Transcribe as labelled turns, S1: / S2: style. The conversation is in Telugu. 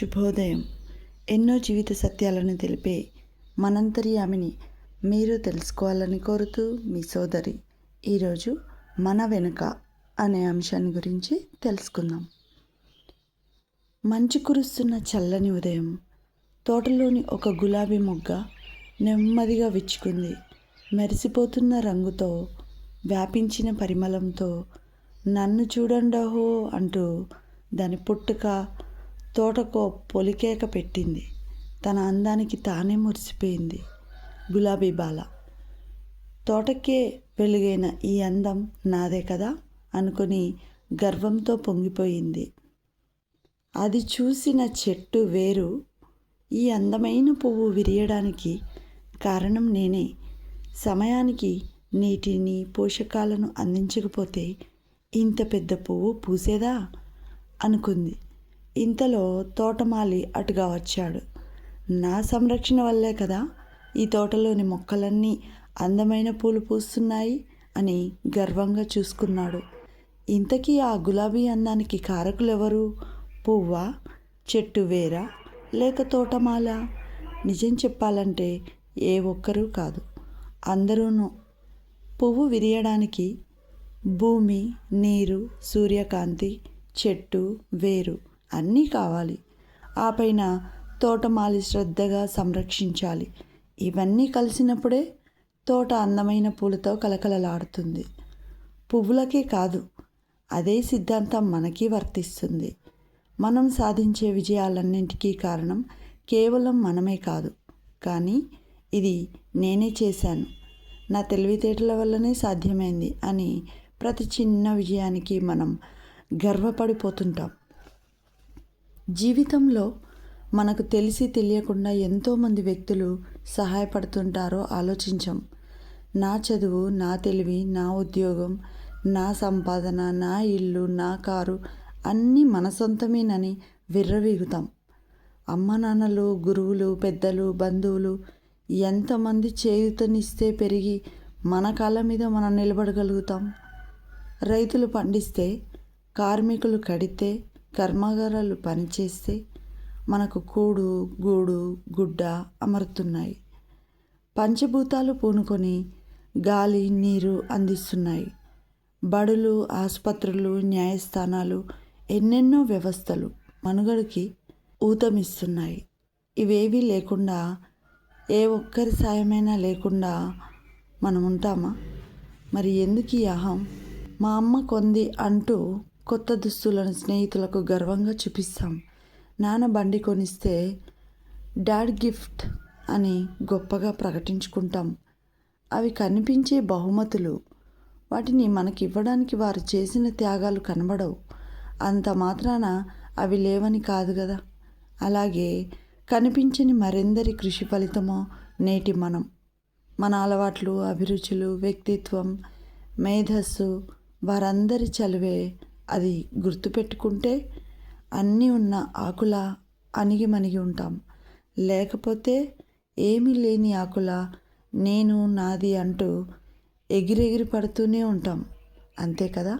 S1: శుభోదయం. ఎన్నో జీవిత సత్యాలను తెలిపే మనంతర్యామిని మీరు తెలుసుకోవాలని కోరుతూ మీ సోదరి ఈరోజు మన వెనుక అనే అంశాన్ని గురించి తెలుసుకుందాం. మంచు కురుస్తున్న చల్లని ఉదయం. తోటలోని ఒక గులాబీ మొగ్గ నెమ్మదిగా విచ్చుకుంది. మెరిసిపోతున్న రంగుతో వ్యాపించిన పరిమళంతో నన్ను చూడండహో అంటూ దాని పుట్టుక తోటకో పొలికేక పెట్టింది. తన అందానికి తానే మురిసిపోయింది. గులాబీ బాల. తోటకే వెలుగైన ఈ అందం నాదే కదా అనుకుని గర్వంతో పొంగిపోయింది. అది చూసిన చెట్టు వేరు. ఈ అందమైన పువ్వు విరియడానికి కారణం నేనే. సమయానికి నీటిని పోషకాలను అందించకపోతే ఇంత పెద్ద పువ్వు పూసేదా? అనుకుంది. ఇంతలో తోటమాలి అటుగా వచ్చాడు. నా సంరక్షణ వల్లే కదా ఈ తోటలోని మొక్కలన్నీ అందమైన పూలు పూస్తున్నాయి అని గర్వంగా చూసుకున్నాడు. ఇంతకీ ఆ గులాబీ అందానికి కారకులెవరు? పువ్వా? చెట్టు వేరా? లేక తోటమాల? నిజం చెప్పాలంటే ఏ ఒక్కరూ కాదు. అందరూను పువ్వు విరియడానికి భూమి నీరు సూర్యకాంతి చెట్టు వేరు అన్నీ కావాలి. ఆ పైన తోటమాలి శ్రద్ధగా సంరక్షించాలి. ఇవన్నీ కలిసినప్పుడే తోట అందమైన పూలతో కలకలలాడుతుంది పువ్వులకే కాదు అదే సిద్ధాంతం మనకి వర్తిస్తుంది. మనం సాధించే విజయాలన్నింటికీ కారణం కేవలం మనమే కాదు. కానీ ఇది నేనే చేశాను. నా తెలివితేటల వల్లనే సాధ్యమైంది అని ప్రతి చిన్న విజయానికి మనం గర్వపడిపోతుంటాం. జీవితంలో మనకు తెలిసి తెలియకుండా ఎంతోమంది వ్యక్తులు సహాయపడుతుంటారో ఆలోచించం. నా చదువు నా తెలివి నా ఉద్యోగం నా సంపాదన నా ఇల్లు నా కారు అన్నీ మన సొంతమేనని విర్రవీగుతాం. అమ్మ నాన్నలు గురువులు పెద్దలు బంధువులు ఎంతమంది చేయుతనిస్తే పెరిగి మన కాళ్ళ మీద మనం నిలబడగలుగుతాం. రైతులు పండిస్తే కార్మికులు కడితే కర్మాగారాలు పనిచేస్తే మనకు కూడు గూడు గుడ్డ అమరుతున్నాయి. పంచభూతాలు పూనుకొని గాలి నీరు అందిస్తున్నాయి. బడులు ఆసుపత్రులు న్యాయస్థానాలు ఎన్నెన్నో వ్యవస్థలు మనుగడకి ఊతమిస్తున్నాయి. ఇవేవీ లేకుండా ఏ ఒక్కరి సాయమైనా లేకుండా మనం ఉంటామా మరి ఎందుకు ఈ అహం? మా అమ్మ కొంది అంటూ కొత్త దుస్తులను స్నేహితులకు గర్వంగా చూపిస్తాం. నాన్న బండి కొనిస్తే డాడ్ గిఫ్ట్ అని గొప్పగా ప్రకటించుకుంటాం. అవి కనిపించే బహుమతులు. వాటిని మనకి ఇవ్వడానికి వారు చేసిన త్యాగాలు కనబడవు. అంత మాత్రాన అవి లేవని కాదు కదా అలాగే కనిపించని మరెందరి కృషి ఫలితమో నేటి మనం. మన అలవాట్లు అభిరుచులు వ్యక్తిత్వం మేధస్సు వారందరి చలివే అది గుర్తుపెట్టుకుంటే అన్నీ ఉన్న ఆకుల అణిగి మణిగి ఉంటాం. లేకపోతే ఏమీ లేని ఆకుల నేను నాది అంటూ ఎగిరెగిరి పడుతూనే ఉంటాం. అంతే కదా?